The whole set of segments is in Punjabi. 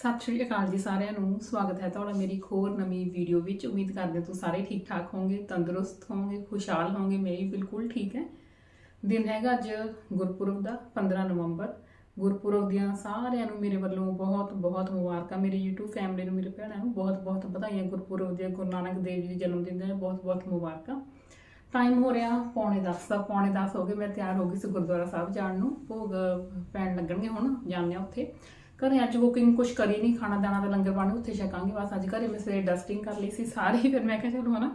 ਸਤਿ ਸ਼੍ਰੀ ਅਕਾਲ ਜੀ ਸਾਰਿਆਂ ਨੂੰ, ਸਵਾਗਤ ਹੈ ਤੁਹਾਡਾ ਮੇਰੀ ਇੱਕ ਹੋਰ ਨਵੀਂ ਵੀਡੀਓ ਵਿੱਚ। ਉਮੀਦ ਕਰਦੇ ਹਾਂ ਤੁਸੀਂ ਸਾਰੇ ਠੀਕ ਠਾਕ ਹੋਵੋਗੇ, ਤੰਦਰੁਸਤ ਹੋਵੋਗੇ, ਖੁਸ਼ਹਾਲ ਹੋਵੋਗੇ, ਮੈਂ ਵੀ ਬਿਲਕੁਲ ਠੀਕ ਹੈ। ਦਿਨ ਹੈਗਾ ਅੱਜ ਗੁਰਪੁਰਬ ਦਾ 15 ਨਵੰਬਰ। ਗੁਰਪੁਰਬ ਦੀਆਂ ਸਾਰਿਆਂ ਨੂੰ ਮੇਰੇ ਵੱਲੋਂ ਬਹੁਤ ਬਹੁਤ ਮੁਬਾਰਕਾਂ। ਮੇਰੀ YouTube ਫੈਮਿਲੀ ਨੂੰ, ਮੇਰੇ ਭੈਣਾਂ ਨੂੰ ਬਹੁਤ ਬਹੁਤ ਵਧਾਈਆਂ ਗੁਰਪੁਰਬ ਦੀਆਂ। ਗੁਰੂ ਨਾਨਕ ਦੇਵ ਜੀ ਦੇ ਜਨਮ ਦਿਨ ਦੀਆਂ ਬਹੁਤ ਬਹੁਤ ਮੁਬਾਰਕਾਂ। ਟਾਈਮ ਹੋ ਰਿਹਾ ਪੌਣੇ 10 ਦਾ, ਪੌਣੇ 10 ਹੋ ਗਏ, ਮੈਂ ਤਿਆਰ ਹੋ ਗਈ ਸੀ ਗੁਰਦੁਆਰਾ ਸਾਹਿਬ ਜਾਣ ਨੂੰ। ਭੋਗ ਪੈਣ ਲੱਗਣਗੇ ਹੁਣ, ਜਾਂਦੇ ਆ ਉੱਥੇ। ਘਰੇ ਅੱਜ ਕੁਕਿੰਗ ਕੁਝ ਕਰੀ ਨਹੀਂ ਖਾਣਾ ਦਾਣਾ ਦਾ ਲੰਗਰ ਪਾਣੀ ਉੱਥੇ ਛਕਾਂਗੇ, ਬਸ ਅੱਜ ਘਰੇ ਮੈਂ ਸਵੇਰੇ ਡਸਟਿੰਗ ਕਰ ਲਈ ਸੀ ਸਾਰੀ, ਫਿਰ ਮੈਂ ਕਿਹਾ ਚਲੋ ਹਨਾ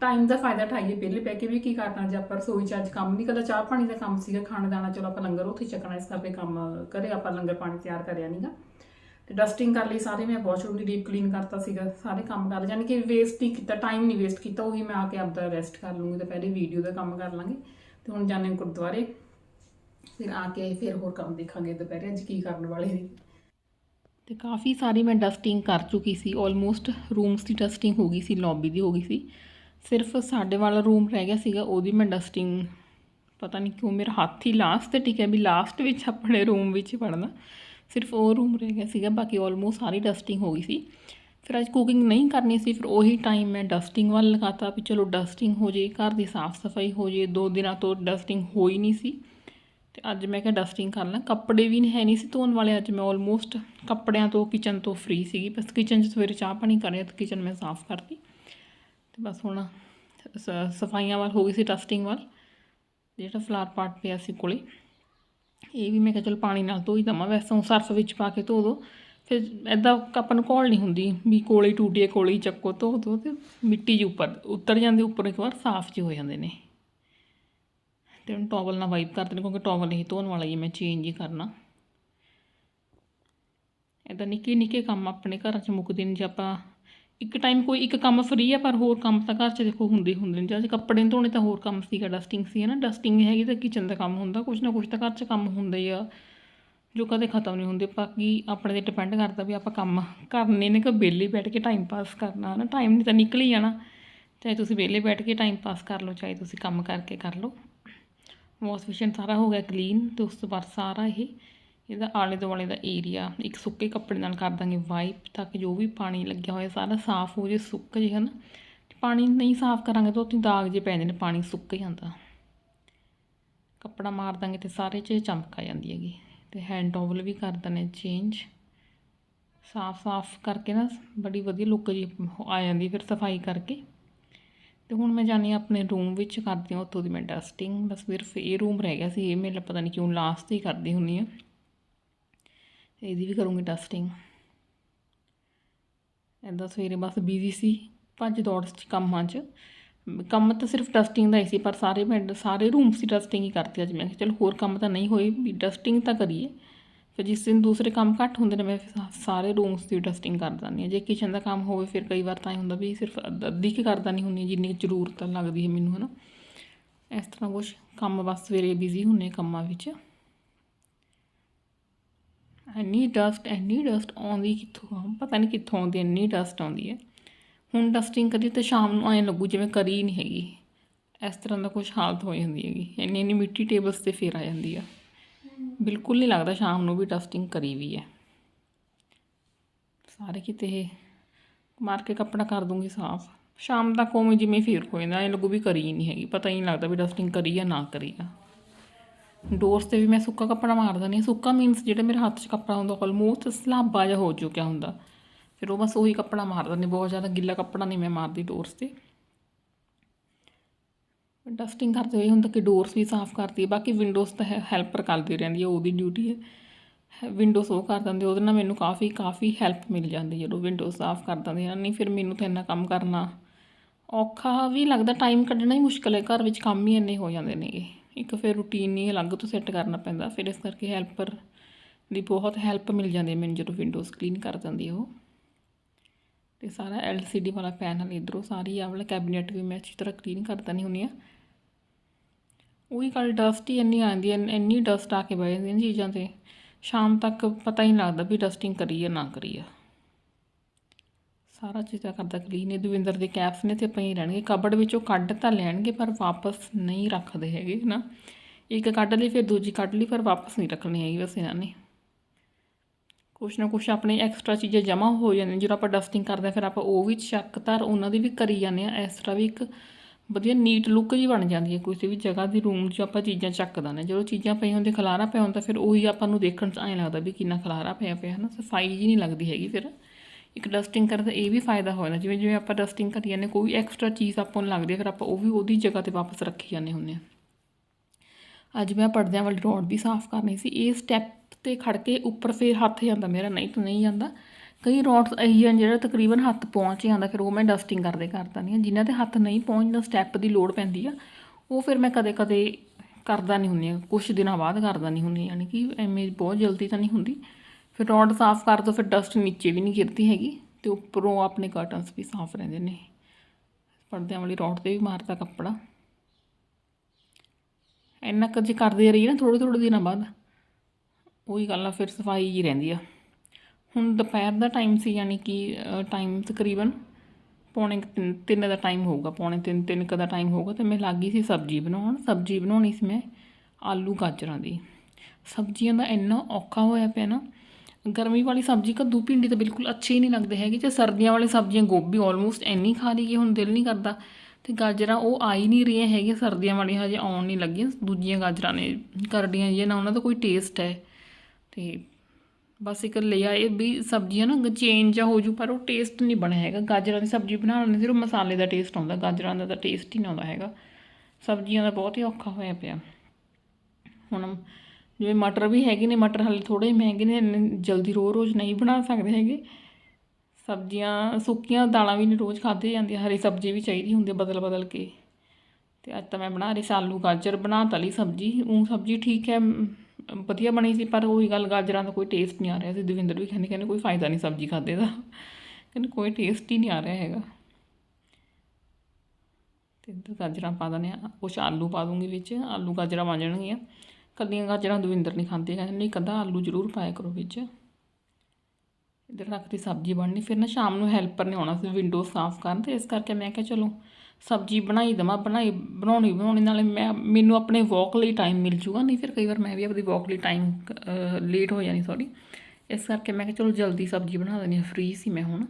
ਟਾਈਮ ਦਾ ਫਾਇਦਾ ਠਾਈਏ ਪਹਿਲੇ ਪੈ ਕੇ ਵੀ ਕੀ ਕਰਨਾ, ਜੇ ਆਪਾਂ ਰਸੋਈ ਚ ਅੱਜ ਕੰਮ ਨਹੀਂ ਕਰਦਾ, ਚਾਹ ਪਾਣੀ ਦਾ ਕੰਮ ਸੀਗਾ, ਖਾਣਾ ਦਾਣਾ, ਚਲੋ ਆਪਾਂ ਲੰਗਰ ਉੱਥੇ ਛਕਣਾ, ਇਸ ਕਰਕੇ ਕੰਮ ਕਰੇ, ਆਪਾਂ ਲੰਗਰ ਪਾਣੀ ਤਿਆਰ ਕਰਿਆ ਨਹੀਂਗਾ ਤੇ ਡਸਟਿੰਗ ਕਰ ਲਈ ਸਾਰੇ, ਮੈਂ ਵਾਸ਼ਰੂਮ ਦੀ ਡੀਪ ਕਲੀਨ ਕਰਤਾ ਸੀਗਾ, ਸਾਰੇ ਕੰਮ ਕਰ ਲਏ ਕਿ ਵੇਸਟ ਨਹੀਂ ਕੀਤਾ ਟਾਈਮ ਨਹੀਂ ਵੇਸਟ ਕੀਤਾ, ਉਹੀ ਮੈਂ ਆ ਕੇ ਆਪਦਾ ਰੈਸਟ ਕਰ ਲੂੰਗੀ ਤੇ ਪਹਿਲੇ ਵੀਡੀਓ ਦਾ ਕੰਮ ਕਰ ਲਾਂਗੇ, ਤੇ ਹੁਣ ਜਾਣੇ ਗੁਰਦੁਆਰੇ, ਫਿਰ ਆ ਕੇ ਫਿਰ ਹੋਰ ਕੰਮ ਦੇਖਾਂਗੇ ਦੁਪਹਿਰੇ, ਅੱਜ ਕੀ ਕਰਨ ਵਾਲੇ ਨੇ। ਤੇ ਕਾਫੀ ਸਾਰੀ ਮੈਂ ਡਸਟਿੰਗ ਕਰ ਚੁੱਕੀ ਸੀ ਆਲਮੋਸਟ ਰੂਮਸ ਦੀ ਡਸਟਿੰਗ ਹੋ ਗਈ ਸੀ ਲੌਬੀ ਦੀ ਹੋ ਗਈ ਸੀ। ਸਿਰਫ ਸਾਡੇ ਵਾਲਾ ਰੂਮ ਰਹਿ ਗਿਆ ਸੀਗਾ, ਉਹਦੀ ਮੈਂ ਡਸਟਿੰਗ ਪਤਾ ਨਹੀਂ ਕਿਉਂ ਮੇਰਾ ਹੱਥ ਹੀ ਲਾਸਟ ਤੇ ਟਿਕਿਆ ਵੀ ਲਾਸਟ ਵਿੱਚ ਆਪਣੇ ਰੂਮ ਵਿੱਚ ਵੜਨਾ। ਸਿਰਫ ਉਹ ਰੂਮ ਰਹਿ ਗਿਆ ਸੀਗਾ, ਬਾਕੀ ਆਲਮੋਸਟ ਸਾਰੀ ਡਸਟਿੰਗ ਹੋ ਗਈ ਸੀ। ਫਿਰ ਅੱਜ ਕੁਕਿੰਗ ਨਹੀਂ ਕਰਨੀ ਸੀ, ਫਿਰ ਉਹੀ ਟਾਈਮ ਮੈਂ ਡਸਟਿੰਗ ਵੱਲ ਲਗਾਤਾ ਵੀ ਚਲੋ ਡਸਟਿੰਗ ਹੋ ਜੇ ਘਰ ਦੀ ਸਾਫ਼ ਸਫ਼ਾਈ ਹੋ ਜੇ ਦੋ ਦਿਨਾਂ ਤੋਂ ਡਸਟਿੰਗ ਹੋਈ ਨਹੀਂ ਸੀ। ਤੇ ਅੱਜ ਮੈਂ ਕਿਹਾ ਡਸਟਿੰਗ ਕਰ ਲਾਂ। ਕੱਪੜੇ ਵੀ ਨਹੀਂ ਹੈ ਨਹੀਂ ਸੀ ਧੋਣ ਵਾਲੇ ਅੱਜ ਮੈਂ ਆਲਮੋਸਟ ਕੱਪੜਿਆਂ ਤੋਂ ਕਿਚਨ ਤੋਂ ਫ੍ਰੀ ਸੀਗੀ। ਬਸ ਕਿਚਨ 'ਚ ਸਵੇਰੇ ਚਾਹ ਪਾਣੀ ਕਰਿਆ ਤੇ ਕਿਚਨ ਮੈਂ ਸਾਫ਼ ਕਰਤੀ। ਤੇ ਬਸ ਹੁਣ ਸ- ਸਫਾਈਆਂ ਵੱਲ ਹੋ ਗਈ ਸੀ ਡਸਟਿੰਗ ਵੱਲ। ਜਿਹੜਾ ਫਲਾਰ ਪਾਰਟ ਪਿਆ ਸੀ ਕੋਲੇ। ਇਹ ਵੀ ਮੈਂ ਕਿਹਾ ਚਲ ਪਾਣੀ ਨਾਲ ਧੋਈ ਦਵਾਂ। ਵੈਸੇ ਉਹ ਸਰਫ ਵਿੱਚ ਪਾ ਕੇ ਧੋ ਦੋ। ਫਿਰ ਐਦਾਂ ਆਪਾਂ ਨੂੰ ਘੋਲ ਨਹੀਂ ਹੁੰਦੀ। ਵੀ ਕੋਲੇ ਟੂਟੀਏ ਕੋਲੇ ਚੱਕੋ ਧੋ ਦੋ ਤੇ ਮਿੱਟੀ ਜੀ ਉੱਪਰ, ਉਤਰ ਜਾਂਦੇ ਉੱਪਰ ਇੱਕ ਵਾਰ, ਸਾਫ਼ ਜਿਹੇ ਹੋ ਜਾਂਦੇ ਨੇ। ਤੇ ਹੁਣ ਟਾਵਲ ਨਾਲ ਵਾਈਪ ਕਰਦੇ ਨੇ ਕਿਉਂਕਿ ਟਾਵਲ ਨਹੀਂ ਧੋਣ ਵਾਲਾ ਹੀ ਮੈਂ ਚੇਂਜ ਹੀ ਕਰਨਾ। ਇਦਾਂ ਨਿੱਕੇ ਨਿੱਕੇ ਕੰਮ ਆਪਣੇ ਘਰਾਂ 'ਚ ਮੁੱਕਦੇ ਨੇ, ਜੇ ਆਪਾਂ ਇੱਕ ਟਾਈਮ ਕੋਈ ਇੱਕ ਕੰਮ ਫਰੀ ਆ, ਪਰ ਹੋਰ ਕੰਮ ਤਾਂ ਘਰ 'ਚ ਦੇਖੋ ਹੁੰਦੇ ਹੀ ਹੁੰਦੇ ਨੇ। ਜੇ ਕੱਪੜੇ ਧੋਣੇ ਤਾਂ ਹੋਰ ਕੰਮ ਸੀਗਾ ਡਸਟਿੰਗ ਸੀ ਹੈ ਨਾ ਡਸਟਿੰਗ ਹੈਗੀ ਤਾਂ ਕਿਚਨ ਦਾ ਕੰਮ ਹੁੰਦਾ, ਕੁਛ ਨਾ ਕੁਛ ਤਾਂ ਘਰ 'ਚ ਕੰਮ ਹੁੰਦਾ ਹੀ ਆ, ਜੋ ਕਦੇ ਖਤਮ ਨਹੀਂ ਹੁੰਦੇ। ਬਾਕੀ ਆਪਣੇ ਤੇ ਡਿਪੈਂਡ ਕਰਦਾ ਵੀ ਆਪਾਂ ਕੰਮ ਕਰਨੇ ਨੇ ਕਿ ਵਿਹਲੇ ਬੈਠ ਕੇ ਟਾਈਮ ਪਾਸ ਕਰਨਾ ਹੈ ਨਾ ਟਾਈਮ ਨਹੀਂ ਤਾਂ ਨਿਕਲ ਹੀ ਜਾਣਾ। ਚਾਹੇ ਤੁਸੀਂ ਵਿਹਲੇ ਬੈਠ ਕੇ ਟਾਈਮ ਪਾਸ ਕਰ ਲਓ, ਚਾਹੇ ਤੁਸੀਂ ਕੰਮ ਕਰਕੇ ਕਰ ਲਓ। ਵਾਸ਼ ਬੇਸਿਨ ਸਾਰਾ ਹੋ ਗਿਆ ਕਲੀਨ ਤੇ ਉਸ ਤੋਂ ਬਾਅਦ ਸਾਰਾ ਇਹ, ਇਹਦਾ ਆਲੇ ਦੁਆਲੇ ਦਾ ਏਰੀਆ ਇੱਕ ਸੁੱਕੇ ਕੱਪੜੇ ਨਾਲ ਕਰ ਦਾਂਗੇ ਵਾਈਪ ਤਾਂ ਕਿ ਜੋ ਵੀ ਪਾਣੀ ਲੱਗਿਆ ਹੋਇਆ ਸਾਰਾ ਸਾਫ਼ ਹੋ ਜੇ, ਸੁੱਕ ਜੇ ਹਨ। ਪਾਣੀ ਨਹੀਂ ਸਾਫ਼ ਕਰਾਂਗੇ ਤਾਂ ਉੱਥੇ ਦਾਗ ਜੇ ਪੈ ਜਾਂਦੇ ਨੇ, ਪਾਣੀ ਸੁੱਕ ਜਾਂਦਾ। ਕੱਪੜਾ ਮਾਰ ਦਾਂਗੇ ਤੇ ਸਾਰੇ 'ਚ ਚਮਕ ਆ ਜਾਂਦੀ ਹੈਗੀ। ਤੇ ਹੈਂਡ ਟਾਵਲ ਵੀ ਕਰ ਦਨੇ ਚੇਂਜ ਸਾਫ਼ ਸਾਫ਼ ਕਰਕੇ ਨਾ ਬੜੀ ਵਧੀਆ ਲੁੱਕ ਜੀ ਆ ਜਾਂਦੀ ਫਿਰ ਸਫ਼ਾਈ ਕਰਕੇ। ਤੇ ਹੁਣ ਮੈਂ ਜਾਣੀ ਆਪਣੇ ਰੂਮ ਵਿੱਚ ਕਰਦੀ ਹਾਂ ਉੱਥੋਂ ਦੀ ਮੈਂ ਡਸਟਿੰਗ ਬਸ ਸਿਰਫ ਇਹ ਰੂਮ ਰਹਿ ਗਿਆ ਸੀ, ਇਹ ਮੇਰਾ ਪਤਾ ਨਹੀਂ ਕਿਉਂ ਲਾਸਟ ਹੀ ਕਰਦੀ ਹੁੰਨੀ ਆ ਇਹਦੀ ਵੀ ਕਰੂੰਗੀ ਡਸਟਿੰਗ ਐਦਾਂ ਸਵੇਰੇ ਬਸ ਬਿਜ਼ੀ ਸੀ, ਭੱਜ ਦੌੜ ਚ ਕੰਮਾਂ 'ਚ। ਕੰਮ ਤਾਂ ਸਿਰਫ ਡਸਟਿੰਗ ਦਾ ਹੀ ਸੀ, ਪਰ ਸਾਰੇ ਮੈਂ, ਸਾਰੇ ਰੂਮਸ ਦੀ ਡਸਟਿੰਗ ਹੀ ਕਰਤੀ ਅੱਜ। ਮੈਂ ਕਿਹਾ ਚਲੋ ਹੋਰ ਕੰਮ ਤਾਂ ਨਹੀਂ ਹੋਏ, ਵੀ ਡਸਟਿੰਗ ਤਾਂ ਕਰੀਏ। ਫਿਰ ਜਿਸ ਦਿਨ ਦੂਸਰੇ ਕੰਮ ਘੱਟ ਹੁੰਦੇ ਨੇ, ਮੈਂ ਸਾਰੇ ਰੂਮਸ ਦੀ ਡਸਟਿੰਗ ਕਰ ਦਿੰਦੀ ਹਾਂ। ਜੇ ਕਿਚਨ ਦਾ ਕੰਮ ਹੋਵੇ, ਫਿਰ ਕਈ ਵਾਰ ਤਾਂ ਇਹ ਹੁੰਦਾ ਵੀ ਸਿਰਫ ਅੱਧ- ਅੱਧੀ ਕੁ ਕਰਦਾ ਨਹੀਂ ਹੁੰਦੀ, ਜਿੰਨੀ ਕੁ ਜ਼ਰੂਰਤ ਲੱਗਦੀ ਹੈ ਮੈਨੂੰ, ਹਨਾ। ਇਸ ਤਰ੍ਹਾਂ ਕੁਛ ਕੰਮ ਬਸ ਸਵੇਰੇ ਬਿਜ਼ੀ ਹੁੰਨੇ ਕੰਮਾਂ ਵਿੱਚ। ਐਨੀ ਡਸਟ ਇੰਨੀ ਡਸਟ ਆਉਂਦੀ ਕਿੱਥੋਂ ਆ? ਪਤਾ ਨਹੀਂ ਕਿੱਥੋਂ ਆਉਂਦੀ, ਇੰਨੀ ਡਸਟ ਆਉਂਦੀ ਹੈ। ਹੁਣ ਡਸਟਿੰਗ ਕਰੀ ਤੇ ਸ਼ਾਮ ਨੂੰ ਐਂ ਲੱਗੂ ਜਿਵੇਂ ਕਰੀ ਨਹੀਂ ਹੈਗੀ। ਇਸ ਤਰ੍ਹਾਂ ਦਾ ਕੁਝ ਹਾਲਤ ਹੋ ਜਾਂਦੀ ਹੈਗੀ। ਇੰਨੀ ਇੰਨੀ ਮਿੱਟੀ ਟੇਬਲਸ ਤੇ ਫੇਰ ਆ ਜਾਂਦੀ ਆ। ਬਿਲਕੁਲ ਨਹੀਂ ਲੱਗਦਾ, ਸ਼ਾਮ ਨੂੰ ਵੀ ਡਸਟਿੰਗ ਕਰੀ ਵੀ ਹੈ। ਸਾਰੇ ਕਿਤੇ ਇਹ ਮਾਰ ਕੇ ਕੱਪੜਾ ਕਰ ਦੂੰਗੀ ਸਾਫ਼। ਸ਼ਾਮ ਤੱਕ ਉਵੇਂ ਜਿਵੇਂ ਫੇਰ ਹੋ ਜਾਂਦਾ ਇਹ ਲੱਗੂ ਵੀ ਕਰੀ ਨਹੀਂ ਹੈਗੀ, ਪਤਾ ਹੀ ਨਹੀਂ ਲੱਗਦਾ ਵੀ ਡਸਟਿੰਗ ਕਰੀ ਜਾਂ ਨਾ ਕਰੀ ਆ। ਡੋਰਸ ਤੇ ਵੀ ਮੈਂ ਸੁੱਕਾ ਕੱਪੜਾ ਮਾਰ ਦਿੰਦੀ ਹਾਂ, ਸੁੱਕਾ ਮੀਨਸ ਜਿਹੜਾ ਮੇਰੇ ਹੱਥ 'ਚ ਕੱਪੜਾ ਹੁੰਦਾ ਆਲਮੋਸਟ ਸਲਾਬਾ ਜਿਹਾ ਹੋ ਚੁੱਕਿਆ ਹੁੰਦਾ। ਫਿਰ ਉਹ ਬਸ ਉਹੀ ਕੱਪੜਾ ਮਾਰ ਦਿੰਦੀ ਬਹੁਤ ਜ਼ਿਆਦਾ ਗਿੱਲਾ ਕੱਪੜਾ ਨਹੀਂ ਮੈਂ ਮਾਰਦੀ ਡੋਰਸ ਤੇ। ਡਸਟਿੰਗ ਕਰਦੇ ਹੋਏ ਹੁੰਦਾ ਕਿ ਡੋਰਸ ਵੀ ਸਾਫ਼ ਕਰਦੀ ਹੈ, ਬਾਕੀ ਵਿੰਡੋਜ਼ ਤਾਂ ਹੈਲਪਰ ਕਰਦੀ ਰਹਿੰਦੀ ਹੈ, ਉਹਦੀ ਡਿਊਟੀ ਹੈ। ਵਿੰਡੋਜ਼ ਉਹ ਕਰ ਦਿੰਦੇ, ਉਹਦੇ ਨਾਲ ਮੈਨੂੰ ਕਾਫੀ ਕਾਫੀ ਹੈਲਪ ਮਿਲ ਜਾਂਦੀ ਜਦੋਂ ਵਿੰਡੋਜ਼ ਸਾਫ਼ ਕਰ ਦਿੰਦੇ ਹਨ ਨਹੀਂ ਫਿਰ ਮੈਨੂੰ ਤਾਂ ਇੰਨਾ ਕੰਮ ਕਰਨਾ ਔਖਾ ਵੀ ਲੱਗਦਾ ਟਾਈਮ ਕੱਢਣਾ ਹੀ ਮੁਸ਼ਕਲ ਹੈ, ਘਰ ਵਿੱਚ ਕੰਮ ਹੀ ਇੰਨੇ ਹੋ ਜਾਂਦੇ ਨੇਗੇ ਇੱਕ ਫਿਰ ਰੂਟੀਨ ਹੀ ਅਲੱਗ ਤੋਂ ਸੈੱਟ ਕਰਨਾ ਪੈਂਦਾ, ਫਿਰ ਇਸ ਕਰਕੇ ਹੈਲਪਰ ਦੀ ਬਹੁਤ ਹੈਲਪ ਮਿਲ ਜਾਂਦੀ ਹੈ ਮੈਨੂੰ ਜਦੋਂ ਵਿੰਡੋਜ਼ ਕਲੀਨ ਕਰ ਦਿੰਦੀ ਹੈ ਉਹ। ਤੇ ਸਾਰਾ LCD ਵਾਲਾ ਪੈਨਲ ਇਧਰੋਂ ਸਾਰੀ ਆਹ ਵਾਲਾ ਕੈਬਨਿਟ ਵੀ ਮੈਂ ਅੱਛੀ ਤਰ੍ਹਾਂ ਕਲੀਨ ਕਰ ਦਿੰਦੀ ਹੁੰਦੀ ਆ ਉਹੀ ਕੱਲ ਡਸਟ ਹੀ ਇੰਨੀ ਆਉਂਦੀ ਹੈ, ਇੰਨੀ ਡਸਟ ਆ ਕੇ ਬਹਿ ਜਾਂਦੀ ਹੈ ਚੀਜ਼ਾਂ ਤੇ। ਸ਼ਾਮ ਤੱਕ ਪਤਾ ਹੀ ਨਹੀਂ ਲੱਗਦਾ ਵੀ ਡਸਟਿੰਗ ਕਰੀ ਜਾਂ ਨਾ ਕਰੀ ਆ ਸਾਰਾ ਚੀਜ਼ਾਂ ਕਰਦਾ ਕਲੀਨ ਇਹ ਦਵਿੰਦਰ ਦੇ ਕੈਪਸ ਨੇ ਤੇ ਪਈ ਰਹਿਣਗੇ। ਕਬੜ ਵਿੱਚੋਂ ਕੱਢ ਤਾਂ ਲੈਣਗੇ, ਪਰ ਵਾਪਸ ਨਹੀਂ ਰੱਖਦੇ ਹੈਗੇ ਨਾ ਇੱਕ ਕੱਢ ਲਈ, ਫਿਰ ਦੂਜੀ ਕੱਢ ਲਈ, ਪਰ ਵਾਪਸ ਨਹੀਂ ਰੱਖਣੀ ਹੈਗੀ ਬਸ ਇਹਨਾਂ ਨੇ। ਕੁਛ ਨਾ ਕੁਛ ਆਪਣੇ ਐਕਸਟਰਾ ਚੀਜ਼ਾਂ ਜਮ੍ਹਾਂ ਹੋ ਜਾਂਦੀਆਂ ਜਦੋਂ ਆਪਾਂ ਡਸਟਿੰਗ ਕਰਦੇ ਹਾਂ, ਫਿਰ ਆਪਾਂ ਉਹ ਵੀ ਚੱਕ ਧਰ ਉਹਨਾਂ ਦੀ ਵੀ ਕਰੀ ਜਾਂਦੇ ਆ ਇਸ ਤਰ੍ਹਾਂ ਵੀ ਇੱਕ ਵਧੀਆ ਨੀਟ ਲੁੱਕ ਜੀ ਬਣ ਜਾਂਦੀ ਹੈ ਕਿਸੇ ਵੀ ਜਗ੍ਹਾ ਦੀ ਰੂਮ 'ਚ ਆਪਾਂ ਚੀਜ਼ਾਂ ਚੱਕਦਾ ਨੇ। ਜਦੋਂ ਚੀਜ਼ਾਂ ਪਈਆਂ ਹੁੰਦੀਆਂ, ਖਲਾਰਾ ਪਿਆ ਹੁੰਦਾ, ਫਿਰ ਉਹੀ ਆਪਾਂ ਨੂੰ ਦੇਖਣ 'ਚ ਐਂ ਲੱਗਦਾ ਵੀ ਕਿੰਨਾ ਖਲਾਰਾ ਪਿਆ ਪਿਆ ਹੈ ਨਾ ਸਫ਼ਾਈ ਜੀ ਨਹੀਂ ਲੱਗਦੀ ਹੈਗੀ ਫਿਰ। ਇੱਕ ਡਸਟਿੰਗ ਕਰਨ ਦਾ ਇਹ ਵੀ ਫਾਇਦਾ ਹੋਇਆ ਜਾਂਦਾ ਜਿਵੇਂ ਜਿਵੇਂ ਆਪਾਂ ਡਸਟਿੰਗ ਕਰੀ ਜਾਂਦੇ, ਕੋਈ ਐਕਸਟਰਾ ਚੀਜ਼ ਆਪਾਂ ਨੂੰ ਲੱਗਦੀ ਹੈ, ਫਿਰ ਆਪਾਂ ਉਹ ਵੀ ਉਹਦੀ ਜਗ੍ਹਾ ਤੇ ਵਾਪਸ ਰੱਖੀ ਜਾਂਦੇ ਹੁੰਦੇ ਆ ਅੱਜ ਮੈਂ ਪਰਦਿਆਂ ਵਾਲੀ ਰੋਡ ਵੀ ਸਾਫ਼ ਕਰਨੀ ਸੀ, ਇਹ ਸਟੈਪ ਤੇ ਖੜ ਕੇ ਉੱਪਰ ਫੇਰ ਹੱਥ ਜਾਂਦਾ, ਮੇਰਾ ਨਹੀਂ ਤਾਂ ਨਹੀਂ ਜਾਂਦਾ। ਕਈ ਰੋਡਸ ਇਹੀ ਹਨ ਜਿਹੜਾ ਤਕਰੀਬਨ ਹੱਥ ਪਹੁੰਚ ਹੀ ਆਉਂਦਾ ਫਿਰ ਉਹ ਮੈਂ ਡਸਟਿੰਗ ਕਰਦੇ ਕਰਦਾ ਨਹੀਂ ਜਿਨ੍ਹਾਂ ਤੇ ਹੱਥ ਨਹੀਂ ਪਹੁੰਚਦਾ ਸਟੈਪ ਦੀ ਲੋੜ ਪੈਂਦੀ ਆ, ਉਹ ਫਿਰ ਮੈਂ ਕਦੇ ਕਦੇ ਕਰਦਾ ਨਹੀਂ ਹੁੰਦੀ ਕੁਝ ਦਿਨਾਂ ਬਾਅਦ ਕਰਦਾ ਨਹੀਂ ਹੁੰਦੀ, ਯਾਨੀ ਕਿ ਐਵੇਂ ਬਹੁਤ ਜਲਦੀ ਤਾਂ ਨਹੀਂ ਹੁੰਦੀ। ਫਿਰ ਰੋਡ ਸਾਫ਼ ਕਰ ਦੋ, ਫਿਰ ਡਸਟ ਨੀਚੇ ਵੀ ਨਹੀਂ ਗਿਰਦੀ ਹੈਗੀ, ਤੇ ਉੱਪਰੋਂ ਆਪਣੇ ਕਰਟਨਸ ਵੀ ਸਾਫ਼ ਰਹਿੰਦੇ ਨੇ। ਪਰਦਿਆਂ ਵਾਲੀ ਰੋਡ ਤੇ ਵੀ ਮਾਰਦਾ ਕੱਪੜਾ। ਇੰਨਾ ਕੁ ਜੇ ਕਰਦੇ ਰਹੀਏ ਨਾ ਥੋੜ੍ਹੇ ਥੋੜ੍ਹੇ ਦਿਨਾਂ ਬਾਅਦ, ਉਹੀ ਗੱਲ ਆ, ਫਿਰ ਸਫ਼ਾਈ ਹੀ ਰਹਿੰਦੀ ਆ। ਹੁਣ ਦੁਪਹਿਰ ਦਾ ਟਾਈਮ ਸੀ, ਯਾਨੀ ਕਿ ਟਾਈਮ ਤਕਰੀਬਨ ਪੌਣੇ ਕੁ, ਤਿੰਨ ਦਾ ਟਾਈਮ ਹੋਊਗਾ, ਪੌਣੇ ਤਿੰਨ ਤਿੰਨ ਕੁ ਦਾ ਟਾਈਮ ਹੋਊਗਾ ਤੇ ਮੈਂ ਲੱਗ ਗਈ ਸੀ ਸਬਜ਼ੀ ਬਣਾਉਣ। ਸਬਜ਼ੀ ਬਣਾਉਣੀ ਸੀ ਮੈਂ ਆਲੂ ਗਾਜਰਾਂ ਦੀ। ਸਬਜ਼ੀਆਂ ਦਾ ਇੰਨਾ ਔਖਾ ਹੋਇਆ ਪਿਆ ਨਾ, ਗਰਮੀ ਵਾਲੀ ਸਬਜ਼ੀ ਕੱਦੂ ਭਿੰਡੀ ਤਾਂ ਬਿਲਕੁਲ ਅੱਛੇ ਹੀ ਨਹੀਂ ਲੱਗਦੇ ਹੈਗੇ ਤੇ ਸਰਦੀਆਂ ਵਾਲੀ ਸਬਜ਼ੀਆਂ ਗੋਭੀ ਆਲਮੋਸਟ ਇੰਨੀ ਖਾ ਲਈ ਕਿ ਹੁਣ ਦਿਲ ਨਹੀਂ ਕਰਦਾ। ਤੇ ਗਾਜਰਾਂ ਉਹ ਆ ਹੀ ਨਹੀਂ ਰਹੀਆਂ ਹੈਗੀਆਂ, ਸਰਦੀਆਂ ਵਾਲੀਆਂ ਹਜੇ ਆਉਣ ਨਹੀਂ ਲੱਗੀਆਂ, ਦੂਜੀਆਂ ਗਾਜਰਾਂ ਨੇ ਕਰਦੀਆਂ ਜੇ ਨਾ ਉਹਨਾਂ ਦਾ ਕੋਈ ਟੇਸਟ ਹੈ। ਤੇ ਬਸ ਇੱਕ ਲਿਆ ਇਹ ਵੀ ਸਬਜ਼ੀਆਂ ਨਾ ਚੇਂਜ ਜਾ ਹੋ ਜੂ ਪਰ ਉਹ ਟੇਸਟ ਨਹੀਂ ਬਣਿਆ ਹੈਗਾ। ਗਾਜਰਾਂ ਦੀ ਸਬਜ਼ੀ ਬਣਾਉਣ ਸਿਰਫ ਮਸਾਲੇ ਦਾ ਟੇਸਟ ਆਉਂਦਾ, ਗਾਜਰਾਂ ਦਾ ਤਾਂ ਟੇਸਟ ਹੀ ਨਹੀਂ ਆਉਂਦਾ ਹੈਗਾ। ਸਬਜ਼ੀਆਂ ਦਾ ਬਹੁਤ ਹੀ ਔਖਾ ਹੋਇਆ ਪਿਆ। ਹੁਣ ਜਿਵੇਂ ਮਟਰ ਵੀ ਹੈਗੇ ਨੇ, ਮਟਰ ਹਾਲੇ ਥੋੜੇ ਮਹਿੰਗੇ ਨੇ, ਇੰਨੇ ਜਲਦੀ ਰੋਜ਼ ਰੋਜ਼ ਨਹੀਂ ਬਣਾ ਸਕਦੇ ਹੈਗੇ। ਸਬਜ਼ੀਆਂ, ਸੁੱਕੀਆਂ ਦਾਲਾਂ ਵੀ ਨਹੀਂ ਰੋਜ਼ ਖਾਧੇ ਜਾਂਦੀਆਂ, ਹਰੀ ਸਬਜ਼ੀ ਵੀ ਚਾਹੀਦੀ ਹੁੰਦੀ ਬਦਲ ਬਦਲ ਕੇ। ਤੇ ਅੱਜ ਤਾਂ ਮੈਂ ਬਣਾ ਰਹੀ ਸੀ ਆਲੂ ਗਾਜਰ, ਬਣਾ ਤਲੀ ਸਬਜ਼ੀ ਉਹ ਸਬਜ਼ੀ ਠੀਕ ਹੈ ਵਧੀਆ ਬਣੀ ਸੀ, ਪਰ ਉਹੀ ਗੱਲ ਗਾਜਰਾਂ ਦਾ ਕੋਈ ਟੇਸਟ ਨਹੀਂ ਆ ਰਿਹਾ ਸੀ। ਦਵਿੰਦਰ ਵੀ ਕਹਿੰਦੇ ਕਹਿੰਦੇ ਕੋਈ ਫਾਇਦਾ ਨਹੀਂ ਸਬਜ਼ੀ ਖਾਦੇ ਦਾ। ਕਹਿੰਦੇ ਕੋਈ ਟੇਸਟ ਹੀ ਨਹੀਂ ਆ ਰਿਹਾ ਹੈਗਾ। ਤੇ ਇੱਧਰ ਗਾਜਰਾਂ ਪਾ ਦਨੇ ਆ ਕੁਛ ਆਲੂ ਪਾ ਦੂੰਗੀ ਵਿੱਚ। ਆਲੂ ਗਾਜਰਾਂ ਬਣ ਜਾਣਗੀਆਂ। ਕੱਲੀਆਂ ਗਾਜਰਾਂ ਦਵਿੰਦਰ ਨਹੀਂ ਖਾਂਦੇ। ਕਹਿੰਦੇ, ਨਹੀਂ ਕਦਾ ਆਲੂ ਜ਼ਰੂਰ ਪਾਇਆ ਕਰੋ ਵਿੱਚ। ਇੱਧਰ ਰੱਖਤੀ ਸਬਜ਼ੀ ਬਣਨੀ। ਫਿਰ ਨਾ ਸ਼ਾਮ ਨੂੰ ਹੈਲਪਰ ਨੇ ਆਉਣਾ ਸੀ ਵਿੰਡੋ ਸਾਫ਼ ਕਰਨ ਤੇ। ਇਸ ਕਰਕੇ ਮੈਂ ਕਿਹਾ, ਚਲੋ ਸਬਜ਼ੀ ਬਣਾਈ ਦਵਾਂ, ਬਣਾਈ, ਬਣਾਉਣੀ ਬਣਾਉਣੀ, ਨਾਲੇ ਮੈਂ, ਮੈਨੂੰ ਆਪਣੇ ਵਾਕ ਲਈ ਟਾਈਮ ਮਿਲ ਜੂਗਾ, ਨਹੀਂ ਫਿਰ ਕਈ ਵਾਰ ਮੈਂ ਵੀ ਆਪਣੀ ਵਾਕ ਲਈ ਟਾਈਮ ਲੇਟ ਹੋ ਜਾਣੀ ਸੌਰੀ ਇਸ ਕਰਕੇ ਮੈਂ ਕਿਹਾ ਚਲੋ ਜਲਦੀ ਸਬਜ਼ੀ ਬਣਾ ਦੇਣੀ ਫ੍ਰੀ ਸੀ ਮੈਂ ਹੁਣ।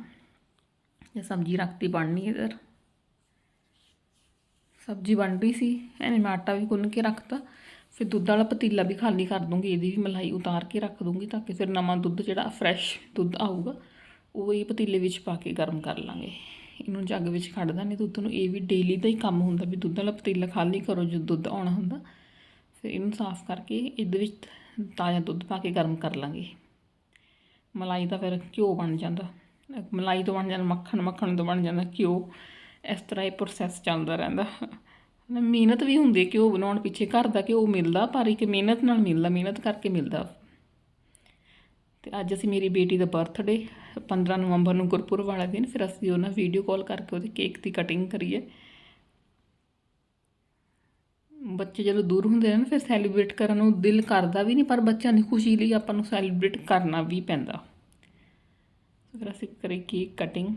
ਇਹ ਸਬਜ਼ੀ ਰੱਖਤੀ ਬਣਨੀ ਇੱਧਰ ਸਬਜ਼ੀ ਬਣ ਰਹੀ ਸੀ ਐਨੇ ਮੈਂ ਆਟਾ ਵੀ ਗੁੰਨ ਕੇ ਰੱਖਤਾ। ਫਿਰ ਦੁੱਧ ਵਾਲਾ ਪਤੀਲਾ ਵੀ ਖਾਲੀ ਕਰ ਦੂੰਗੀ, ਇਹਦੀ ਵੀ ਮਲਾਈ ਉਤਾਰ ਕੇ ਰੱਖ ਦੂੰਗੀ ਤਾਂ ਕਿ ਫਿਰ ਨਵਾਂ ਦੁੱਧ ਜਿਹੜਾ ਫਰੈਸ਼ ਦੁੱਧ ਆਊਗਾ, ਉਹ ਇਹ ਪਤੀਲੇ ਵਿੱਚ ਪਾ ਕੇ ਗਰਮ ਕਰ ਲਾਂਗੇ। ਇਹਨੂੰ ਜੱਗ ਵਿੱਚ ਕੱਢ ਨਹੀਂ ਦੁੱਧ ਨੂੰ ਇਹ ਵੀ ਡੇਲੀ ਦਾ ਹੀ ਕੰਮ ਹੁੰਦਾ ਵੀ ਦੁੱਧ ਵਾਲਾ ਪਤੀਲਾ ਖਾਲੀ ਕਰੋ ਜਦੋਂ ਦੁੱਧ ਆਉਣਾ ਹੁੰਦਾ। ਫਿਰ ਇਹਨੂੰ ਸਾਫ਼ ਕਰਕੇ ਇਹਦੇ ਵਿੱਚ ਤਾਜ਼ਾ ਦੁੱਧ ਪਾ ਕੇ ਗਰਮ ਕਰ ਲਾਂਗੇ। ਮਲਾਈ ਦਾ ਫਿਰ ਘਿਓ ਬਣ ਜਾਂਦਾ। ਮਲਾਈ ਤੋਂ ਬਣ ਜਾਂਦਾ, ਮੱਖਣ ਮੱਖਣ ਤੋਂ ਬਣ ਜਾਂਦਾ ਘਿਓ। ਇਸ ਤਰ੍ਹਾਂ ਇਹ ਪ੍ਰੋਸੈਸ ਚੱਲਦਾ ਰਹਿੰਦਾ। ਨਾ ਮਿਹਨਤ ਵੀ ਹੁੰਦੀ ਹੈ ਘਿਓ ਬਣਾਉਣ ਪਿੱਛੇ, ਘਰ ਦਾ ਘਿਓ ਮਿਲਦਾ, ਪਰ ਇੱਕ ਮਿਹਨਤ ਨਾਲ ਮਿਲਦਾ, ਮਿਹਨਤ ਕਰਕੇ ਮਿਲਦਾ। ਤੇ ਅੱਜ ਅਸੀਂ ਮੇਰੀ ਬੇਟੀ ਦਾ ਬਰਥਡੇ 15 ਨਵੰਬਰ ਨੂੰ ਗੁਰਪੁਰਬ ਵਾਲਾ ਦਿਨ, ਫਿਰ ਅਸੀਂ ਉਹਨਾਂ ਵੀਡੀਓ ਕਾਲ ਕਰਕੇ ਉਹਦੇ ਕੇਕ ਦੀ ਕਟਿੰਗ ਕਰੀਏ। ਬੱਚੇ ਜਦੋਂ ਦੂਰ ਹੁੰਦੇ ਨੇ ਫਿਰ ਸੈਲੀਬ੍ਰੇਟ ਕਰਨ ਨੂੰ ਦਿਲ ਕਰਦਾ ਵੀ ਨਹੀਂ, ਪਰ ਬੱਚਿਆਂ ਦੀ ਖੁਸ਼ੀ ਲਈ ਆਪਾਂ ਨੂੰ ਸੈਲੀਬ੍ਰੇਟ ਕਰਨਾ ਵੀ ਪੈਂਦਾ। ਫਿਰ ਅਸੀਂ ਕਰੀ ਕੇਕ ਕਟਿੰਗ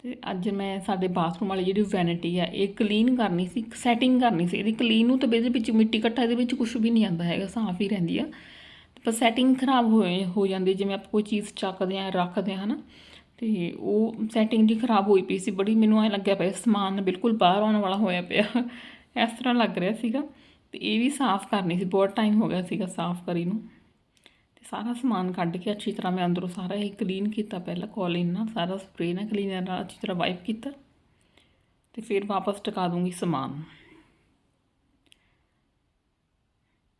ਤੇ ਅੱਜ ਮੈਂ ਸਾਡੇ ਬਾਥਰੂਮ ਵਾਲੀ ਜਿਹੜੀ ਵੈਨਿਟੀ ਆ, ਇਹ ਕਲੀਨ ਕਰਨੀ ਸੀ ਸੈਟਿੰਗ ਕਰਨੀ ਸੀ। ਇਹਦੀ ਕਲੀਨ ਨੂੰ ਤਾਂ ਇਹਦੇ ਵਿੱਚ ਮਿੱਟੀ ਇਕੱਠਾ, ਇਹਦੇ ਵਿੱਚ ਕੁਝ ਵੀ ਨਹੀਂ ਆਉਂਦਾ ਹੈਗਾ, ਸਾਫ਼ ਹੀ ਰਹਿੰਦੀ ਆ। ਪਰ ਸੈਟਿੰਗ ਖਰਾਬ ਹੋਏ, ਹੋ ਜਾਂਦੀ ਜਿਵੇਂ ਆਪਾਂ ਕੋਈ ਚੀਜ਼ ਚੱਕਦੇ ਆ ਰੱਖਦੇ ਆ ਹਨਾ। ਤੇ ਉਹ ਸੈਟਿੰਗ ਜੀ ਖਰਾਬ ਹੋਈ ਪਈ ਸੀ, ਬੜੀ ਮੈਨੂੰ ਐ ਲੱਗਿਆ ਪਿਆ, ਸਮਾਨ ਬਿਲਕੁਲ ਬਾਹਰ ਆਉਣ ਵਾਲਾ ਹੋਇਆ ਪਿਆ, ਇਸ ਤਰ੍ਹਾਂ ਲੱਗ ਰਿਹਾ ਸੀਗਾ। ਤੇ ਇਹ ਵੀ ਸਾਫ਼ ਕਰਨੀ ਸੀ, ਬਹੁਤ ਟਾਈਮ ਹੋ ਗਿਆ ਸੀਗਾ ਸਾਫ਼ ਕਰੀ ਨੂੰ। ਤੇ ਸਾਰਾ ਸਮਾਨ ਕੱਢ ਕੇ ਅੱਛੀ ਤਰ੍ਹਾਂ ਮੈਂ ਅੰਦਰੋਂ ਸਾਰਾ ਇਹ ਕਲੀਨ ਕੀਤਾ, ਪਹਿਲਾਂ ਕੋਲਿਨ ਨਾਲ ਸਾਰਾ ਸਪਰੇਅ ਨਾਲ ਕਲੀਨਰ ਨਾਲ ਅੱਛੀ ਤਰ੍ਹਾਂ ਵਾਈਪ ਕੀਤਾ। ਤੇ ਫਿਰ ਵਾਪਸ ਟਿਕਾ ਦੂੰਗੀ ਸਮਾਨ।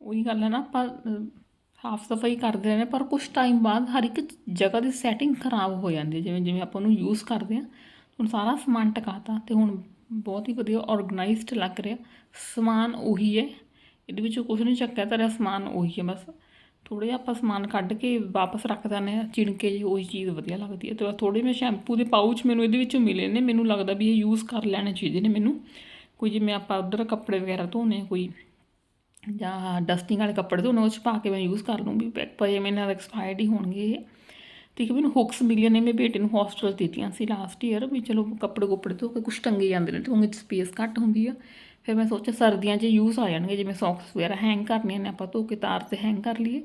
ਉਹੀ ਗੱਲ ਹੈ ਨਾ, ਆਪਾਂ ਸਾਫ਼ ਸਫ਼ਾਈ ਕਰਦੇ ਰਹਿੰਦੇ ਪਰ ਕੁਝ ਟਾਈਮ ਬਾਅਦ ਹਰ ਇੱਕ ਜਗ੍ਹਾ ਦੀ ਸੈਟਿੰਗ ਖਰਾਬ ਹੋ ਜਾਂਦੀ ਹੈ, ਜਿਵੇਂ ਜਿਵੇਂ ਆਪਾਂ ਉਹਨੂੰ ਯੂਜ਼ ਕਰਦੇ ਹਾਂ, ਹੁਣ ਸਾਰਾ ਸਮਾਨ ਟਿਕਾਤਾ ਤੇ ਹੁਣ ਬਹੁਤ ਹੀ ਵਧੀਆ ਆਰਗੇਨਾਈਜ਼ਡ ਲੱਗ ਰਿਹਾ, ਸਮਾਨ ਉਹੀ ਹੈ, ਇਹਦੇ ਵਿੱਚੋਂ ਕੁਝ ਨਹੀਂ ਚੱਕਿਆ ਤੇਰਾ ਸਮਾਨ ਉਹੀ ਹੈ ਬਸ। ਥੋੜ੍ਹੇ ਜਿਹਾ ਆਪਾਂ ਸਮਾਨ ਕੱਢ ਕੇ ਵਾਪਸ ਰੱਖ ਦਿੰਦੇ ਹਾਂ, ਚਿਣਕੇ ਜਿਹੀ ਉਹੀ ਚੀਜ਼ ਵਧੀਆ ਲੱਗਦੀ ਹੈ, ਤੇ ਥੋੜ੍ਹੇ ਮੈਂ ਸ਼ੈਂਪੂ ਦੇ ਪਾਊਚ ਮੈਨੂੰ ਇਹਦੇ ਵਿੱਚੋਂ ਮਿਲੇ ਨੇ, ਮੈਨੂੰ ਲੱਗਦਾ ਵੀ ਇਹ ਯੂਜ਼ ਕਰ ਲੈਣੇ ਚਾਹੀਦੇ ਨੇ ਮੈਨੂੰ। ਕੋਈ ਜਿਵੇਂ ਆਪਾਂ ਉਧਰ ਕੱਪੜੇ ਵਗੈਰਾ ਧੋਣੇ ਕੋਈ ਜਾਂ ਡਸਟਿੰਗ ਵਾਲੇ ਕੱਪੜੇ ਧੋਣੇ, ਉਹ 'ਚ ਪਾ ਕੇ ਮੈਂ ਯੂਜ਼ ਕਰ ਲੂੰਗੀ ਪਏ ਮੇਰੇ ਨਾਲ ਐਕਸਪਾਇਰਡ ਹੀ ਹੋਣਗੇ ਇਹ। ਤੇ ਇੱਕ ਮੈਨੂੰ ਹੁਕਸ ਮਿਲੀਆਂ ਨੇ, ਮੈਂ ਬੇਟੇ ਨੂੰ ਹੌਸਟਲ ਦਿੱਤੀਆਂ ਸੀ ਲਾਸਟ ਈਅਰ ਵੀ ਚਲੋ ਕੱਪੜੇ ਕੁੱਪੜੇ ਧੋ ਕੇ ਕੁਛ ਟੰਗੇ ਜਾਂਦੇ ਨੇ ਧੋਂਗੇ 'ਚ ਸਪੇਸ ਘੱਟ ਹੁੰਦੀ ਆ। ਫਿਰ ਮੈਂ ਸੋਚਿਆ ਸਰਦੀਆਂ 'ਚ ਯੂਜ਼ ਆ ਜਾਣਗੇ, ਜਿਵੇਂ ਸੌਕਸ ਵਗੈਰਾ ਹੈਂਗ ਕਰਨੀਆਂ ਨੇ, ਆਪਾਂ ਧੋ ਕੇ ਤਾਰ ਤੇ ਹੈਂਗ ਕਰ ਲਈਏ।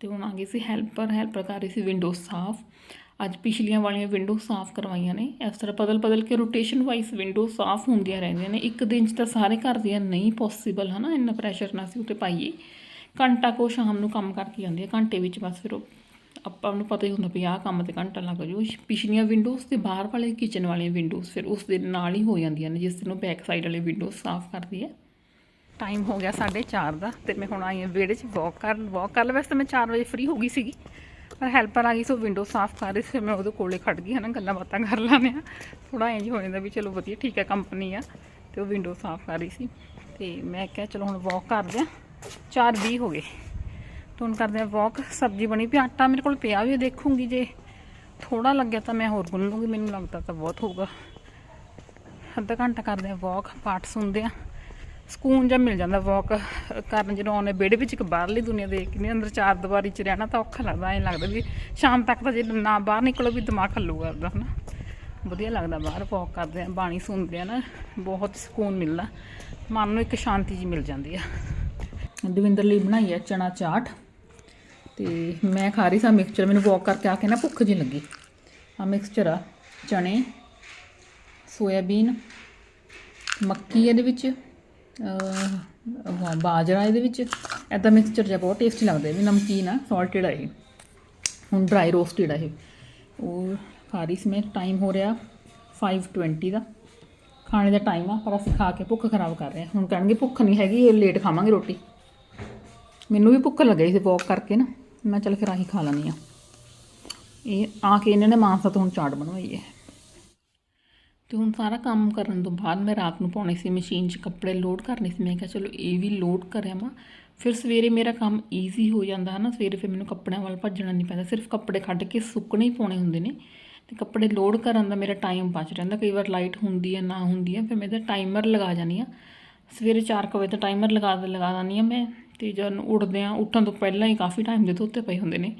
ਤੇ ਹੁਣ ਆ ਗਈ ਸੀ ਹੈਲਪਰ ਹੈਲਪਰ ਕਰ ਰਹੀ ਸੀ ਵਿੰਡੋ ਸਾਫ਼। ਅੱਜ ਪਿਛਲੀਆਂ ਵਾਲੀਆਂ ਵਿੰਡੋ ਸਾਫ਼ ਕਰਵਾਈਆਂ ਨੇ। ਇਸ ਤਰ੍ਹਾਂ ਬਦਲ ਬਦਲ ਕੇ ਰੋਟੇਸ਼ਨ ਵਾਈਜ਼ ਵਿੰਡੋ ਸਾਫ਼ ਹੁੰਦੀਆਂ ਰਹਿੰਦੀਆਂ ਨੇ। ਇੱਕ ਦਿਨ 'ਚ ਤਾਂ ਸਾਰੇ ਘਰ ਦੀਆਂ ਨਹੀਂ ਪੋਸੀਬਲ ਹਨਾ? ਇੰਨਾ ਪ੍ਰੈਸ਼ਰ ਨਾ ਸੀ ਉੱਤੇ ਪਾਈਏ। ਘੰਟਾ ਕੋ ਸ਼ਾਮ ਨੂੰ ਕੰਮ ਕਰਕੇ ਜਾਂਦੀ ਹੈ ਘੰਟੇ ਵਿੱਚ ਬਸ ਫਿਰ ਉਹ ਆਪਾਂ ਨੂੰ ਪਤਾ ਹੀ ਹੁੰਦਾ ਵੀ ਆਹ ਕੰਮ ਤੇ ਘੰਟਾ ਲੱਗ ਜੂ ਪਿਛਲੀਆਂ ਵਿੰਡੋਜ਼ ਤੇ ਬਾਹਰ ਵਾਲੇ ਕਿਚਨ ਵਾਲੀਆਂ ਵਿੰਡੋਜ਼ ਫਿਰ ਉਸ ਦੇ ਨਾਲ ਹੀ ਹੋ ਜਾਂਦੀਆਂ ਨੇ, ਜਿਸ ਦਿਨ ਉਹ ਬੈਕ ਸਾਈਡ ਵਾਲੇ ਵਿੰਡੋਜ਼ ਸਾਫ਼ ਕਰਦੀ ਹੈ ਟਾਈਮ ਹੋ ਗਿਆ 4:30 ਦਾ ਤੇ ਮੈਂ ਹੁਣ ਆਈ ਹਾਂ ਵਿਹੜੇ 'ਚ ਵਾਕ ਕਰਨ। ਵਾਕ ਕਰ ਲੈ ਵੈਸੇ ਮੈਂ 4 ਵਜੇ ਫ੍ਰੀ ਹੋ ਗਈ ਸੀਗੀ। ਪਰ ਹੈਲਪਰ ਆ ਗਈ ਸੋ ਵਿੰਡੋ ਸਾਫ਼ ਕਰ ਰਹੀ ਸੀ, ਮੈਂ ਉਹਦੇ ਕੋਲੇ ਖੜ ਗਈ, ਹਨਾ, ਗੱਲਾਂ ਬਾਤਾਂ ਕਰ ਲਾਂਗੇ ਆ ਥੋੜਾ ਇੰਜ ਹੋ ਜਾਂਦਾ ਵੀ ਚਲੋ ਵਧੀਆ, ਠੀਕ ਹੈ ਕੰਪਨੀ ਆ, ਤੇ ਉਹ ਵਿੰਡੋ ਸਾਫ਼ ਕਰ ਰਹੀ ਸੀ। ਤੇ ਮੈਂ ਕਿਹਾ, ਚਲੋ ਹੁਣ ਵਾਕ ਕਰਦੇ ਆ 4:20 ਹੋ ਗਏ। ਤੇ ਹੁਣ ਕਰਦੇ ਆ ਵਾਕ ਸਬਜ਼ੀ ਬਣੀ ਪਈ, ਆਟਾ ਮੇਰੇ ਕੋਲ ਪਿਆ ਵੀ ਦੇਖੂੰਗੀ ਜੇ ਥੋੜਾ ਲੱਗਿਆ ਤਾਂ ਮੈਂ ਹੋਰ ਗੁੰਨ ਲੂੰਗੀ ਮੈਨੂੰ ਲੱਗਦਾ ਤਾਂ ਬਹੁਤ ਹੋਊਗਾ। ਅੱਧਾ ਘੰਟਾ ਕਰਦੇ ਆ ਵਾਕ ਪਾਠ ਸੁਣਦੇ ਆ ਸਕੂਨ ਜਿਹਾ ਮਿਲ ਜਾਂਦਾ ਵਾਕ ਕਰਨ ਜਦੋਂ ਆਉਣੇ ਵਿਹੜੇ ਵਿੱਚ ਇੱਕ ਬਾਹਰਲੀ ਦੁਨੀਆ ਦੇਖ ਕੇ ਨਹੀਂ, ਅੰਦਰ ਚਾਰ ਦੀਵਾਰੀ 'ਚ ਰਹਿਣਾ ਤਾਂ ਔਖਾ ਲੱਗਦਾ, ਐਂ ਲੱਗਦਾ ਵੀ ਸ਼ਾਮ ਤੱਕ ਤਾਂ ਜੇ ਨਾ ਬਾਹਰ ਨਿਕਲੋ ਵੀ ਦਿਮਾਗ ਹੱਲੂ ਕਰਦਾ, ਹਨਾ। ਵਧੀਆ ਲੱਗਦਾ ਬਾਹਰ ਵਾਕ ਕਰਦੇ ਆ ਬਾਣੀ ਸੁਣਦੇ ਆ ਨਾ, ਬਹੁਤ ਸਕੂਨ ਮਿਲਦਾ, ਮਨ ਨੂੰ ਇੱਕ ਸ਼ਾਂਤੀ ਜੀ ਮਿਲ ਜਾਂਦੀ ਆ। ਦਵਿੰਦਰ ਲਈ ਬਣਾਈ ਆ ਚਣਾ ਚਾਟ, ਤੇ ਮੈਂ ਖਾ ਰਹੀ ਸਾਂ ਮਿਕਸਚਰ ਮੈਨੂੰ ਵਾਕ ਕਰਕੇ ਆ ਕੇ ਨਾ ਭੁੱਖ ਜਿਹੀ ਲੱਗੀ। ਆ ਮਿਕਸਚਰ ਆ ਚਣੇ ਸੋਇਆਬੀਨ, ਮੱਕੀ ਇਹਦੇ ਵਿੱਚ ਬਾਜਰਾ ਇਹਦੇ ਵਿੱਚ ਐਦਾਂ ਮਿਕਸਚਰ ਜਿਹਾ ਬਹੁਤ ਟੇਸਟੀ ਲੱਗਦਾ ਵੀ, ਨਮਕੀਨ ਆ ਸਾਲਟਡ ਆ ਇਹ। ਹੁਣ ਡਰਾਈ ਰੋਸਟਡ ਆ ਇਹ। ਉਹ ਖਾ ਰਹੀ ਸੀ ਮੈਂ ਟਾਈਮ ਹੋ ਰਿਹਾ 5:20 ਦਾ। ਖਾਣੇ ਦਾ ਟਾਈਮ ਆ, ਪਰ ਅਸੀਂ ਖਾ ਕੇ ਭੁੱਖ ਖਰਾਬ ਕਰ ਰਹੇ ਹਾਂ। ਹੁਣ ਕਹਿਣਗੇ ਭੁੱਖ ਨਹੀਂ ਹੈਗੀ, ਇਹ ਲੇਟ ਖਾਵਾਂਗੇ ਰੋਟੀ। ਮੈਨੂੰ ਵੀ ਭੁੱਖ ਲੱਗੀ ਸੀ ਵਾਕ ਕਰਕੇ ਨਾ। ਮੈਂ ਚੱਲ ਫਿਰ ਆਹੀ ਖਾ ਲੈਣੀ ਆ ਇਹ ਆ ਕੇ ਇਹਨਾਂ ਨੇ ਮਾਨਸਾ ਤੋਂ ਹੁਣ ਚਾਟ ਬਣਵਾਈ ਹੈ। ਤੇ ਹੁਣ ਸਾਰਾ ਕੰਮ ਕਰਨ ਤੋਂ ਬਾਅਦ ਮੈਂ ਰਾਤ ਨੂੰ ਪਾਉਣੇ ਸੀ ਮਸ਼ੀਨ 'ਚ ਕੱਪੜੇ ਲੋਡ ਕਰਨੇ ਸੀ। ਮੈਂ ਕਿਹਾ ਚਲੋ ਇਹ ਵੀ ਲੋਡ ਕਰਿਆ ਮਾ ਫਿਰ ਸਵੇਰੇ ਮੇਰਾ ਕੰਮ ਈਜ਼ੀ ਹੋ ਜਾਂਦਾ ਹੈ ਨਾ ਸਵੇਰੇ ਫਿਰ ਮੈਨੂੰ ਕੱਪੜਿਆਂ ਵੱਲ ਭੱਜਣਾ ਨਹੀਂ ਪੈਂਦਾ। ਸਿਰਫ ਕੱਪੜੇ ਕੱਢ ਕੇ ਸੁੱਕਣੇ ਹੀ ਪਾਉਣੇ ਹੁੰਦੇ ਨੇ ਤੇ ਕੱਪੜੇ ਲੋਡ ਕਰਨ ਦਾ ਮੇਰਾ ਟਾਈਮ ਬਚ ਰਹਿੰਦਾ ਕਈ ਵਾਰ ਲਾਈਟ ਹੁੰਦੀ ਹੈ ਨਾ ਹੁੰਦੀ ਹੈ ਫਿਰ ਮੈਂ ਤਾਂ ਟਾਈਮਰ ਲਗਾ ਜਾਂਦੀ ਆ ਸਵੇਰੇ 4 ਵਜੇ ਤਾਂ ਟਾਈਮਰ ਲਗਾ ਲਗਾ ਦਿੰਦੀ ਆ ਮੈਂ ਤੇ ਜਦੋਂ ਉੱਠਦੇ ਆ ਉੱਠਣ ਤੋਂ ਪਹਿਲਾਂ ਹੀ ਕਾਫੀ ਟਾਈਮ ਦੇ ਧੋਤੇ ਪਏ ਹੁੰਦੇ ਨੇ।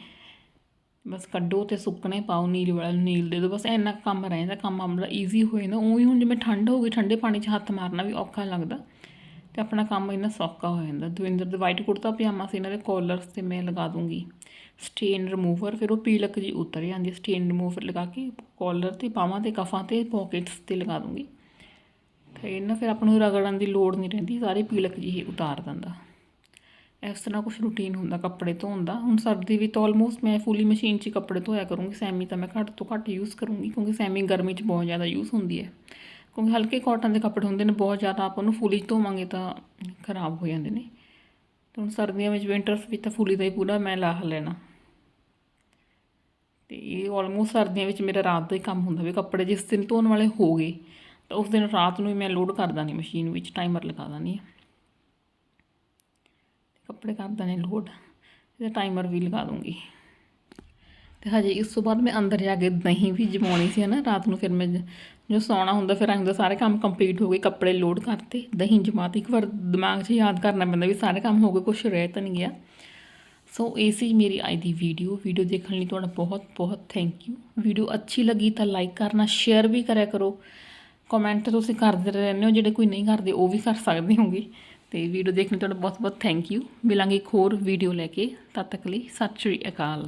ਬਸ ਕੱਢੋ ਤੇ ਸੁੱਕਣੇ ਪਾਓ ਨੀਲ ਵਾਲਾ ਨੂੰ ਨੀਲ ਦੇ ਦਿਓ, ਬਸ ਇੰਨਾ ਕੁ ਕੰਮ ਰਹਿੰਦਾ, ਕੰਮ ਆਪਣਾ ਈਜ਼ੀ ਹੋ ਜਾਂਦਾ। ਉਹੀ ਹੁਣ ਜਿਵੇਂ ਠੰਡ ਹੋ ਗਈ, ਠੰਡੇ ਪਾਣੀ 'ਚ ਹੱਥ ਮਾਰਨਾ ਵੀ ਔਖਾ ਲੱਗਦਾ ਤੇ ਆਪਣਾ ਕੰਮ ਇੰਨਾ ਸੌਖਾ ਹੋ ਜਾਂਦਾ। ਦਵਿੰਦਰ ਦੇ ਵਾਈਟ ਕੁੜਤਾ ਪਜਾਮਾ ਸੀ, ਇਹਨਾਂ ਦੇ ਕਾਲਰਸ ਤੇ ਮੈਂ ਲਗਾ ਦੂੰਗੀ। ਸਟੇਨ ਰਿਮੂਵਰ ਫਿਰ ਉਹ ਪੀਲਕ ਜੀ ਉਤਰ ਜਾਂਦੀ ਸਟੇਨ ਰਿਮੂਵਰ ਲਗਾ ਕੇ ਕਾਲਰ ਤੇ ਪਾਵਾਂ ਤੇ ਕਫਾਂ ਤੇ ਪਾਕਟਸ ਤੇ ਲਗਾ ਦੂੰਗੀ। ਤੇ ਇਹਨਾਂ ਫਿਰ ਆਪਾਂ ਨੂੰ ਰਗੜਨ ਦੀ ਲੋੜ ਨਹੀਂ ਰਹਿੰਦੀ, ਸਾਰੇ ਪੀਲਕ ਜੀ ਹੀ ਉਤਾਰ ਦਿੰਦਾ। ਇਸ ਤਰ੍ਹਾਂ ਕੁਝ ਰੂਟੀਨ ਹੁੰਦਾ ਕੱਪੜੇ ਧੋਣ ਦਾ। ਹੁਣ ਸਰਦੀ ਵਿੱਚ ਤਾਂ ਆਲਮੋਸਟ ਮੈਂ ਫੁੱਲੀ ਮਸ਼ੀਨ 'ਚ ਹੀ ਕੱਪੜੇ ਧੋਇਆ ਕਰੂੰਗੀ। ਸੈਮੀ ਤਾਂ ਮੈਂ ਘੱਟ ਤੋਂ ਘੱਟ ਯੂਜ਼ ਕਰੂੰਗੀ ਕਿਉਂਕਿ ਸੈਮੀ ਗਰਮੀ 'ਚ ਬਹੁਤ ਜ਼ਿਆਦਾ ਯੂਜ਼ ਹੁੰਦੀ ਹੈ। ਕਿਉਂਕਿ ਹਲਕੇ ਕਾਟਨ ਦੇ ਕੱਪੜੇ ਹੁੰਦੇ ਨੇ, ਬਹੁਤ ਜ਼ਿਆਦਾ ਆਪਾਂ ਉਹਨੂੰ ਫੁੱਲੀ 'ਚ ਧੋਵਾਂਗੇ ਤਾਂ ਖਰਾਬ ਹੋ ਜਾਂਦੇ ਨੇ। ਤੇ ਹੁਣ ਸਰਦੀਆਂ ਵਿੱਚ ਵਿੰਟਰਸ ਵਿੱਚ ਤਾਂ ਫੁੱਲੀ ਦਾ ਹੀ ਪੂਰਾ ਮੈਂ ਲਾਹ ਲੈਣਾ। ਤੇ ਇਹ ਆਲਮੋਸਟ ਸਰਦੀਆਂ ਵਿੱਚ ਮੇਰਾ ਰਾਤ ਦਾ ਹੀ ਕੰਮ ਹੁੰਦਾ ਵੀ ਕੱਪੜੇ ਜਿਸ ਦਿਨ ਧੋਣ ਵਾਲੇ ਹੋ ਗਏ ਤਾਂ ਉਸ ਦਿਨ ਰਾਤ ਨੂੰ ਹੀ ਮੈਂ ਲੋਡ ਕਰ ਦਾਂਗੀ ਮਸ਼ੀਨ ਵਿੱਚ ਟਾਈਮਰ ਲਗਾ ਦਾਂਗੀ। ਕੱਪੜੇ ਕਰ ਦਾਂਗੇ ਲੋਡ ਤੇ ਟਾਈਮਰ ਵੀ ਲਗਾ ਦੂੰਗੀ। ਤੇ ਹਜੇ ਇਸ ਤੋਂ ਬਾਅਦ ਮੈਂ ਅੰਦਰ ਜਾ ਕੇ ਦਹੀਂ ਵੀ ਜਮਾਉਣੀ ਸੀ ਨਾ ਰਾਤ ਨੂੰ ਫਿਰ ਮੈਂ ਜੋ ਸੌਣਾ ਹੁੰਦਾ ਫਿਰ ਐਂ ਸਾਰੇ ਕੰਮ ਕੰਪਲੀਟ ਹੋ ਗਏ, ਕੱਪੜੇ ਲੋਡ ਕਰਤੇ, ਦਹੀਂ ਜਮਾਤੀ, ਇੱਕ ਵਾਰ ਦਿਮਾਗ 'ਚ ਯਾਦ ਕਰਨਾ ਪੈਂਦਾ ਵੀ ਸਾਰੇ ਕੰਮ ਹੋ ਗਏ ਕੁਝ ਰਹਿ ਤਾਂ ਨਹੀਂ ਗਿਆ। ਸੋ ਇਹ ਸੀ ਮੇਰੀ ਅੱਜ ਦੀ ਵੀਡੀਓ ਵੀਡੀਓ ਦੇਖਣ ਲਈ ਤੁਹਾਡਾ ਬਹੁਤ ਬਹੁਤ ਥੈਂਕ ਯੂ ਵੀਡੀਓ ਅੱਛੀ ਲੱਗੀ ਤਾਂ ਲਾਈਕ ਕਰਨਾ ਸ਼ੇਅਰ ਵੀ ਕਰਿਆ ਕਰੋ। ਕਮੈਂਟ ਤੁਸੀਂ ਕਰਦੇ ਰਹਿੰਦੇ ਹੋ, ਜਿਹੜੇ ਕੋਈ ਨਹੀਂ ਕਰਦੇ ਉਹ ਵੀ ਕਰ ਸਕਦੇ ਹੋਗੇ। ਤੇ ਵੀਡੀਓ ਦੇਖਣ ਲਈ ਤੁਹਾਡਾ ਬਹੁਤ ਬਹੁਤ ਥੈਂਕ ਯੂ ਮਿਲਾਂਗੇ ਇੱਕ ਹੋਰ ਵੀਡੀਓ ਲੈ ਕੇ। ਤਦ ਤੱਕ ਲਈ ਸਤਿ ਸ਼੍ਰੀ ਅਕਾਲ।